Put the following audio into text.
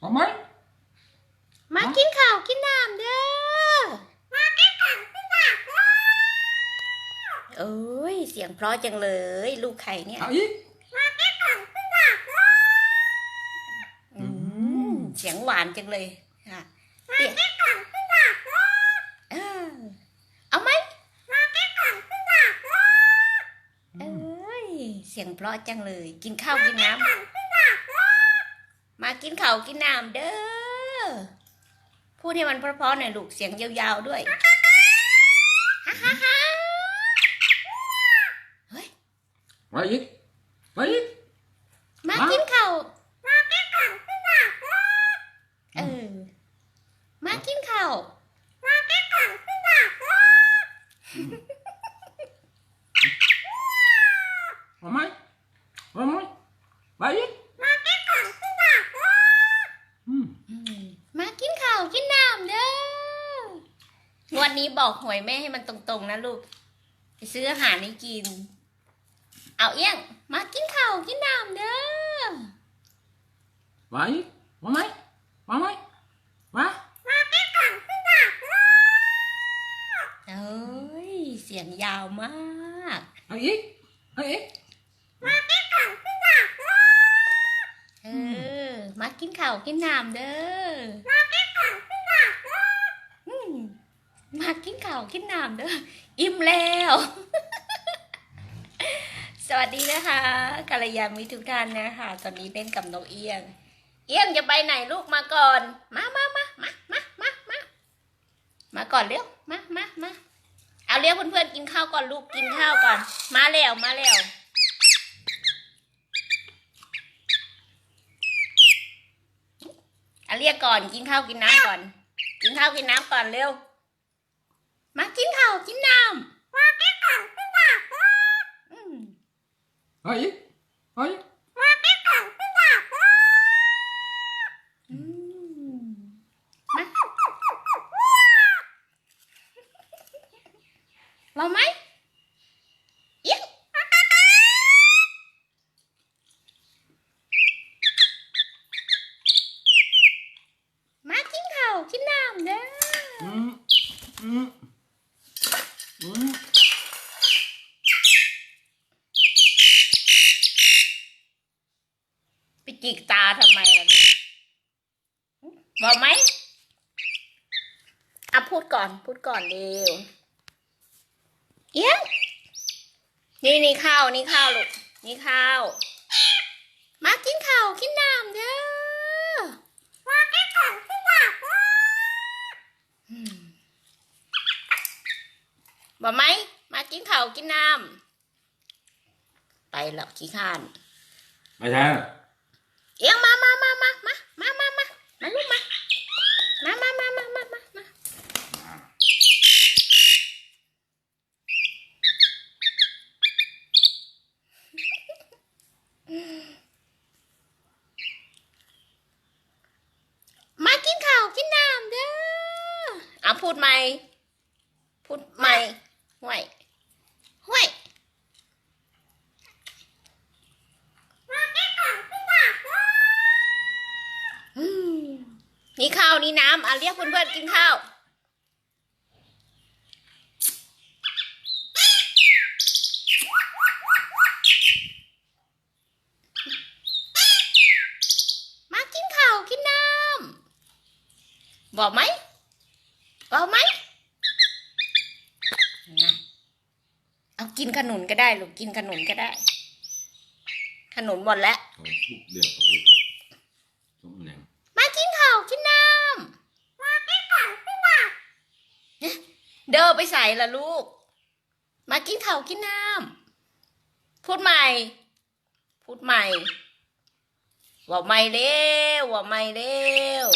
เอาไหมมากินข้าวกินน้ำเด้อเอ้ยเสียงเพราะจังเลย ลูกไข่เนี่ยเอาอีกอืมเสียงหวานจังเลยค่ะเดี๋ยวเออเอาไหมเอ้ยเสียงเพราะจังเลย กินข้าวกินน้ำ มากินข้าวกินน้ำเด้อ พูดให้มันเพราะๆหน่อยลูกเสียงยาวๆด้วยฮ่าฮ่าฮ่าเฮ้ยไว้อีกไว้อีกมาฮะกินข้าวเออมากินข้าว เอาไหมเอาไหมไว้อีกอืม อืมมากินข้าวกินน้ำเด้อ วันนี้บอกหวยแม่ให้มันตรงๆนะลูกไปซื้ออาหารให้กิน เอาเอี้ยง มากินข้าวกินน้ำเด้อไว้อีกเอาไหมเอาไหมมาเอ้ยเสียงยาวมากเอาอีกเอาอีกเออมากินข้าวกินน้ำเด้ออืม มากินข้าวกินน้ำเด้ออิ่มแล้ว สวัสดีนะคะกัลยามิตรทุกท่านนะคะ ตอนนี้เล่นกับนกเอี้ยง เอี้ยงจะไปไหนลูกมาก่อน มามามามามามามามาก่อนเร็วมามามาเอาเรียกเพื่อนๆกินข้าวก่อนลูกกินข้าวก่อน มาแล้วมาแล้วเอาเรียกก่อนกินข้าวกินน้ำก่อน กินข้าวกินน้ำก่อนเร็ว มากินข้าวกินน้ำมากินข้าวกินน้ำอืมเฮ้ยเฮ้ยมากินข้าวกินน้ำอืมมาเราไหมอิ๊มน้ำเด้อ ไปจิกตาทำไมล่ะลูกบอกไหมอะพูดก่อน พูดก่อนเร็วเอี้ยนี่นี่ข้าว นี่ข้าวลูก นี่ข้าว มากินข้าว กินน้ำเด้ออืม บอกไหม มากินข้าวกินน้ำไปแล้วขี้ข้านไม่ใช่เอียงมามามามามามามามามาลูกมามามามามามามามามากินข้าวกินน้ำเด้อเอาพูดใหม่พูดใหม่ห่วยห่วย อืม นี่ข้าวนี่น้ำอะเรียกเพื่อนๆกินข้าวมากินข้าวกินน้ำบอกไหมบอกไหมนะเอากินขนุนก็ได้ลูกกินขนุนก็ได้ ขนุนหมดแล้ว เขาพูดเดี๋ยวเขาพูดสมแหน่ง มากินข้าวกินน้ำมากินข้าวกินน้ำ เดินไปใส่ละลูก มากินข้าวกินน้ำพูดใหม่ พูดใหม่ว่าไม่เร็วว่าไม่เร็ว